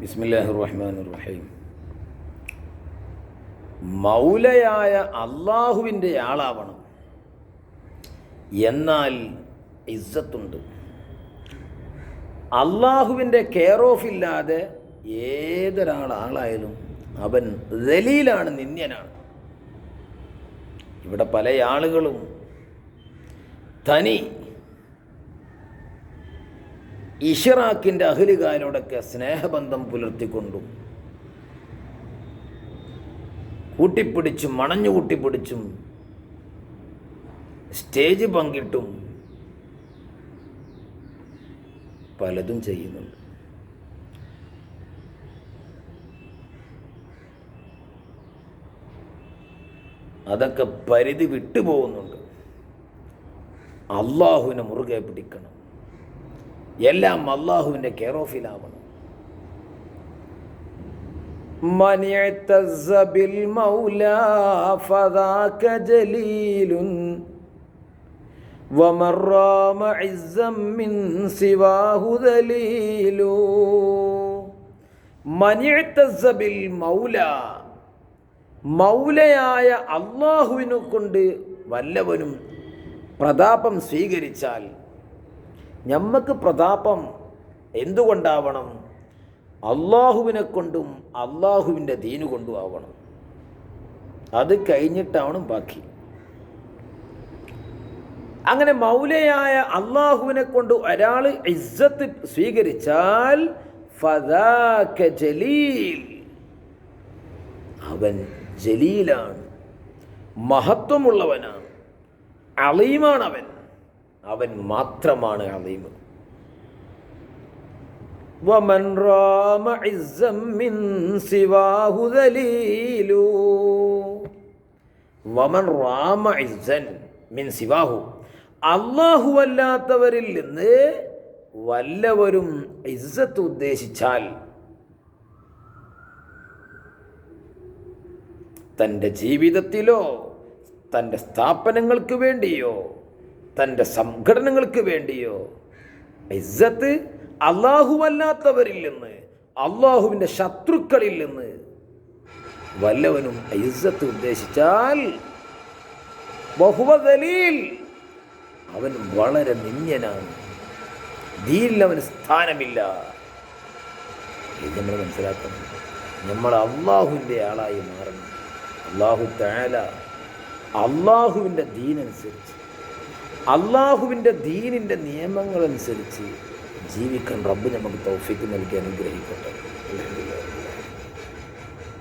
ബിസ്മില്ലാഹി റഹ്മാൻ റഹീം മൗലയായ അള്ളാഹുവിന്റെ ആളാവണം. എന്നാൽ ഇസ്സത്തുണ്ട്. അള്ളാഹുവിന്റെ കെയർ ഓഫ് ഇല്ലാതെ ഏതൊരാളാളായാലും അവൻ ദലീലാണ് നിന്ദ്യനാണ്. ഇവിടെ പല ആളുകളും തനി ഇഷറാക്കിന്റെ അഹലുകാരോടൊക്കെ സ്നേഹബന്ധം പുലർത്തിക്കൊണ്ടും. കൂട്ടിപ്പിടിച്ചും മണഞ്ഞു കൂട്ടിപ്പിടിച്ചും സ്റ്റേജ് പങ്കിട്ടും പലതും ചെയ്യുന്നുണ്ട്. അതൊക്കെ പരിധി വിട്ടുപോകുന്നുണ്ട്. അള്ളാഹുവിനെ മുറുകെ പിടിക്കണം. എല്ലാം അള്ളാഹുവിൻ്റെ കെയർ ഓഫിലാവണം من اعتز بالمولى فذاك جليل ومن رام عزا من سواه ذليل من اعتز بالمولى മൗലയായ അള്ളാഹുവിനെ കൊണ്ട് വല്ലവനും പ്രതാപം സ്വീകരിച്ചാൽ ഞമ്മക്ക് പ്രതാപം എന്തുകൊണ്ടാവണം? അള്ളാഹുവിനെ കൊണ്ടും അള്ളാഹുവിന്റെ ദീനു കൊണ്ടും ആവണം. അത് കഴിഞ്ഞിട്ടാവണം ബാക്കി. അങ്ങനെ മൗലയായ അള്ളാഹുവിനെ കൊണ്ട് ഒരാൾ ഇസ്സത്ത് സ്വീകരിച്ചാൽ ജലീൽ. അവൻ ജലീലാണ്. മഹത്വമുള്ളവനാണ്. അളീമാണ് അവൻ. അവൻ മാത്രമാണ് അളീമ് ومن رام عزا من سواه ذليل വമൻ റാമ ഇസ്സൻ മിൻ സിവാഹു അള്ളാഹു അല്ലാത്തവരിൽ നിന്ന് വല്ലവരും ഇസ്സത്ത് ഉദ്ദേശിച്ചാൽ തൻ്റെ ജീവിതത്തിലോ തൻ്റെ സ്ഥാപനങ്ങൾക്ക് വേണ്ടിയോ തന്റെ സംഘടനകൾക്ക് വേണ്ടിയോ? ഇസ്സത്ത് അള്ളാഹുവല്ലാത്തവരിൽ നിന്ന് അള്ളാഹുവിന്റെ ശത്രുക്കളിൽ നിന്ന്. വല്ലവനും ഇസ്സത്ത് ഉദ്ദേശിച്ചാൽ ബഹുവദലീൽ അവൻ വളരെ നിന്യനാണ് ദീനിൽ അവന് സ്ഥാനമില്ല. ഇത് നമ്മൾ മനസ്സിലാക്കണം. നമ്മൾ അള്ളാഹുവിന്റെ ആളായി മാറണം. അള്ളാഹു താല അള്ളാഹുവിന്റെ ദീനനുസരിച്ച് അള്ളാഹുവിന്റെ ദീനിന്റെ നിയമങ്ങളനുസരിച്ച് ജീവിക്കാൻ റബ്ബ് നമുക്ക് തൗഫിക്ക് നൽകി അനുഗ്രഹിക്കട്ടെ.